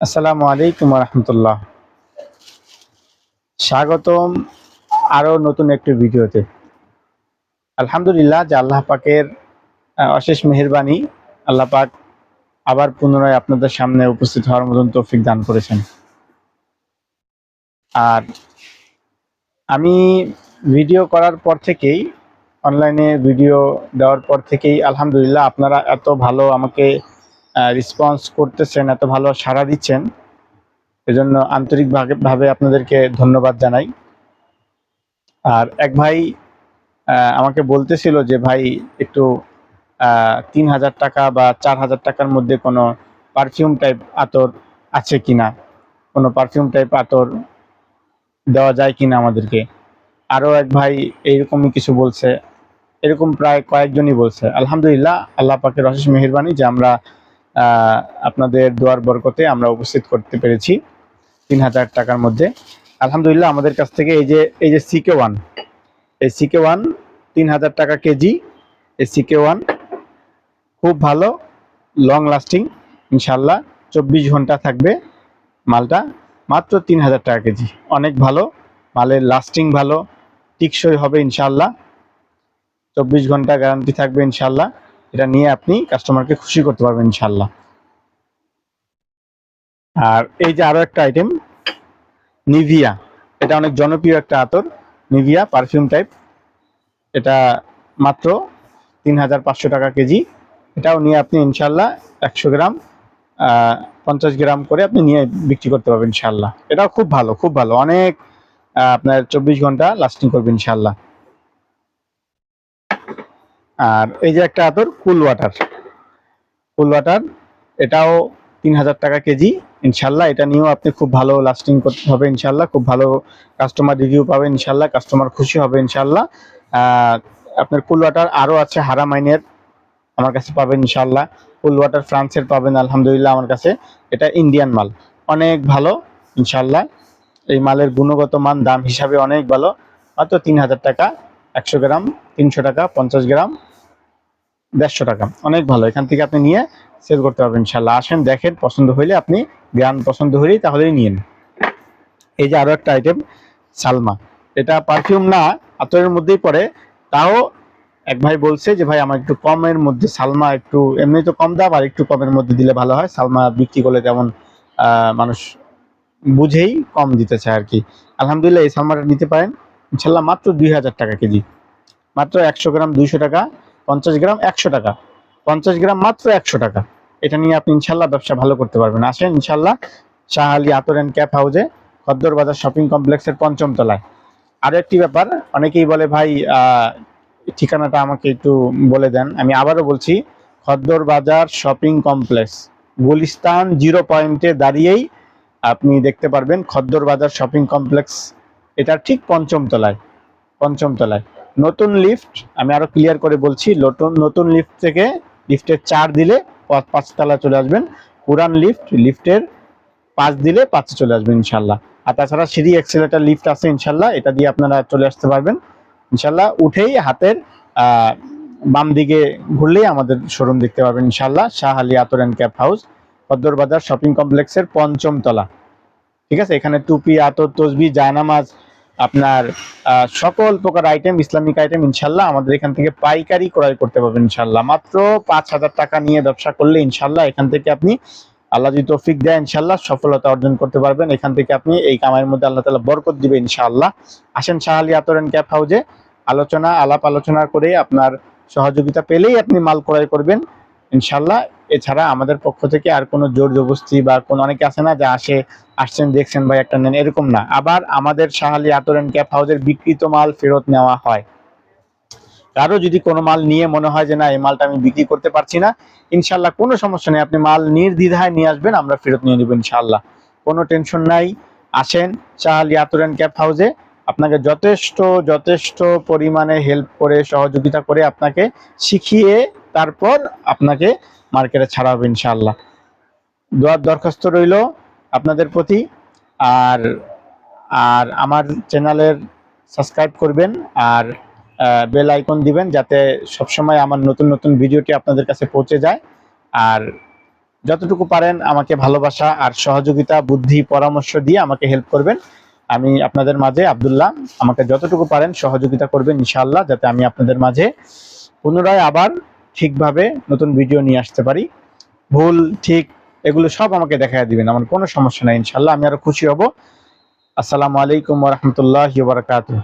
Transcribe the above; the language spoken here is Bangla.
আসসালামু আলাইকুম রহমতুল্লাহ স্বাগতম আরও নতুন একটি ভিডিওতে। আলহামদুলিল্লাহ যে আল্লাহ পাকের অশেষ মেহরবানি আল্লাহ পাক আবার পুনরায় আপনাদের সামনে উপস্থিত হওয়ার মতন তৌফিক দান করেছেন। আর আমি ভিডিও করার পর থেকেই অনলাইনে ভিডিও দেওয়ার পর থেকেই আলহামদুলিল্লাহ আপনারা এত ভালো আমাকে রেসপন্স করতেছেন, এত ভালো সাড়া দিচ্ছেন। এজন্য আন্তরিকভাবে ভাবে আপনাদেরকে ধন্যবাদ জানাই। আর এক ভাই আমাকে বলতেছিল যে, ভাই, একটু তিন হাজার টাকা বা চার হাজার টাকার মধ্যে কোনো পারফিউম টাইপ আতর আছে কিনা কোনো পারফিউম টাইপ আতর দেওয়া যায় কিনা আমাদেরকে? আরও এক ভাই এইরকমই কিছু বলছে। এরকম প্রায় কয়েকজনই বলছে। আলহামদুলিল্লাহ, আল্লাহ পাকের অশেষ মেহেরবানি যে আমরা আপনাদের দোয়ার বরকতে আমরা উপস্থিত করতে পেরেছি তিন হাজার টাকার মধ্যে। আলহামদুলিল্লাহ, আমাদের কাছ থেকে এই যে এই যে সিকে ওয়ান এই সিকে ওয়ান তিন হাজার টাকা কেজি, এই সিকে ওয়ান খুব ভালো লং লাস্টিং ইনশাল্লাহ চব্বিশ ঘণ্টা থাকবে মালটা, মাত্র তিন হাজার টাকা কেজি। অনেক ভালো, মালের লাস্টিং ভালো, টিকসই হবে ইনশাল্লাহ চব্বিশ ঘণ্টা গ্যারান্টি থাকবে ইনশাল্লাহ। এটা নিয়ে আপনি কাস্টমারকে খুশি করতে পারবেন ইনশাল্লাহ। আর এই যে আরও একটা আইটেম নিভিয়া এটা অনেক জনপ্রিয় একটা আতর নিভিয়া পারফিউম টাইপ এটা মাত্র তিন হাজার পাঁচশো টাকা কেজি। এটাও নিয়ে আপনি ইনশাল্লাহ একশো গ্রাম পঞ্চাশ গ্রাম করে আপনি নিয়ে বিক্রি করতে পারবেন ইনশাল্লাহ। এটাও খুব ভালো খুব ভালো। অনেক আপনার চব্বিশ ঘণ্টা লাস্টিং করবে ইনশাল্লাহ। আর এই যে একটা আতর কুল ওয়াটার কুল ওয়াটার এটাও তিন হাজার টাকা কেজি। ইনশাল্লাহ এটা নিয়েও আপনি খুব ভালো লাস্টিং করতে হবে ইনশাল্লাহ, খুব ভালো কাস্টমার রিভিউ পাবেন ইনশাল্লাহ কাস্টমার খুশি হবে ইনশাল্লাহ। আপনার কুল ওয়াটার আরও আছে হারামাইনের আমার কাছে পাবেন ইনশাল্লাহ। কুল ওয়াটার ফ্রান্সের পাবেন, আলহামদুলিল্লাহ, আমার কাছে। এটা ইন্ডিয়ান মাল, অনেক ভালো ইনশাল্লাহ। এই মালের গুণগত মান, দাম হিসাবে অনেক ভালো। মাত্র তিন হাজার টাকা, একশো গ্রাম, তিনশো টাকা, পঞ্চাশ গ্রাম। দেড়শো টাকা। অনেক ভালো। এখান থেকে আপনি নিয়ে সেল করতে পারবেন ইনশাল্লাহ আসেন দেখেন পছন্দ হইলে আপনি গ্রাম পছন্দ হলেই তাহলেই নিন এই যে আরও একটা আইটেম সালমা। এটা পারফিউম না আতরের মধ্যেই পড়ে। তাও এক ভাই বলছে যে ভাই আমার একটু কমের মধ্যে সালমা একটু এমনি তো কম দাম আর একটু কমের মধ্যে দিলে ভালো হয়। সালমা বিক্রি করলে আহ, মানুষ বুঝেই কম দিতে চায় আর কি। আলহামদুলিল্লাহ এই সালমাটা নিতে পারেন। ইনশাল্লাহ মাত্র দুই হাজার টাকা কেজি। মাত্র একশো গ্রাম দুইশো টাকা। পঞ্চাশ গ্রাম একশো টাকা। পঞ্চাশ গ্রাম মাত্র একশো টাকা। এটা নিয়ে আপনি ইনশাল্লাহ ব্যবসা ভালো করতে পারবেন। আসেন ইনশাল্লাহ শাহ আলী আতর অ্যান্ড ক্যাপ হাউসে, খদ্দর বাজার শপিং কমপ্লেক্সের পঞ্চম তলায়। আরও একটি ব্যাপার, অনেকেই বলে, ভাই ঠিকানাটা আমাকে একটু বলে দেন। আমি আবারও বলছি, খদ্দর বাজার শপিং কমপ্লেক্স, গুলিস্তান জিরো পয়েন্টে দাঁড়িয়েই আপনি দেখতে পারবেন খদ্দর বাজার শপিং কমপ্লেক্স। এটা ঠিক পঞ্চম তলায় পঞ্চম তলায়। নতুন লিফট, আমি আরও ক্লিয়ার করে বলছি, নতুন নতুন লিফট থেকে লিফটের চার দিলে পাঁচ- পাঁচতলা চলে আসবেন। পুরান লিফট, লিফটের পাঁচ দিলে পাঁচে চলে আসবেন ইনশাল্লাহ। আর তাছাড়া সিঁড়ি এক্সেলেটার লিফট আছে ইনশাল্লাহ, এটা দিয়ে আপনারা চলে আসতে পারবেন। ইনশাল্লাহ উঠেই হাতের বাম দিকে ঘুরলেই আমাদের শোরুম দেখতে পারবেন ইনশাল্লাহ, শাহ আলী আতর অ্যান্ড ক্যাপ হাউস পদ্মর বাজার শপিং কমপ্লেক্সের পঞ্চম তলা। ঠিক আছে? এখানে টুপি, আতর, তসবি, জায়নামাজ আপনার সকল প্রকার আইটেম ইসলামিক আইটেম ইনশাল্লাহ আমাদের এখান থেকে পাইকারি ক্রয় করতে পারবেন ইনশাল্লাহ। মাত্র পাঁচ হাজার টাকা নিয়ে ব্যবসা করলে ইনশাল্লাহ এখান থেকে আপনি আল্লাহ যদি তৌফিক দেয় ইনশাল্লাহ সফলতা অর্জন করতে পারবেন। এখান থেকে আপনি এই কামাইয়ের মধ্যে আল্লাহ তালা বরকত দিবে ইনশাআল্লাহ আসেন শাহালি আতর অ্যান্ড ক্যাপ হাউজে। আলোচনা, আলাপ আলোচনা করে আপনার সহযোগিতা পেলেই আপনি মাল ক্রয় করবেন। ইনশাল্লাহ। এছাড়া আমাদের পক্ষ থেকে আর কোনো জোর জবস্তি বা কোনো অনেকে আছে না যে আসে, আসছেন, দেখছেন ভাই একটা নেন, এরকম না। আবার আমাদের শাহালি আতর অ্যান্ড ক্যাপ হাউজের বিকৃত মাল ফেরত নেওয়া হয়। কারও যদি কোনো মাল নিয়ে মনে হয় যে না, এই মালটা আমি বিক্রি করতে পারছি না, ইনশাল্লাহ কোনো সমস্যা নেই। আপনি মাল নির্দ্বিধায় নিয়ে আসবেন, আমরা ফেরত নিয়ে নেব ইনশাল্লাহ। কোনো টেনশন নাই। আসেন চাহালি আতর অ্যান্ড ক্যাপ হাউসে। আপনাকে যথেষ্ট যথেষ্ট পরিমাণে হেল্প করে, সহযোগিতা করে আপনাকে শিখিয়ে তারপর আপনাকে মার্কেটে ছাড়া হবে ইনশাল্লাহ দোয়ার দরখাস্ত রইল আপনাদের প্রতি। আর আর আমার চ্যানেলের সাবস্ক্রাইব করবেন আর বেল আইকন দিবেন যাতে সবসময় আমার নতুন নতুন ভিডিওটি আপনাদের কাছে পৌঁছে যায়। আর যতটুকু পারেন আমাকে ভালোবাসা আর সহযোগিতা, বুদ্ধি, পরামর্শ দিয়ে আমাকে হেল্প করবেন। আমি আপনাদের মাঝে, আব্দুল্লাহ, আমাকে যতটুকু পারেন সহযোগিতা করবেন ইনশাআল্লাহ, যাতে আমি আপনাদের মাঝে পুনরায় আবার ঠিকভাবে নতুন ভিডিও নিয়ে আসতে পারি। ভুল, ঠিক, এগুলো সব আমাকে দেখা দিবেন, আমার কোনো সমস্যা নাই, ইনশাল্লাহ আমি আরও খুশি হব। আসসালামু আলাইকুম রহমতুল্লাহ বারকাতুহ।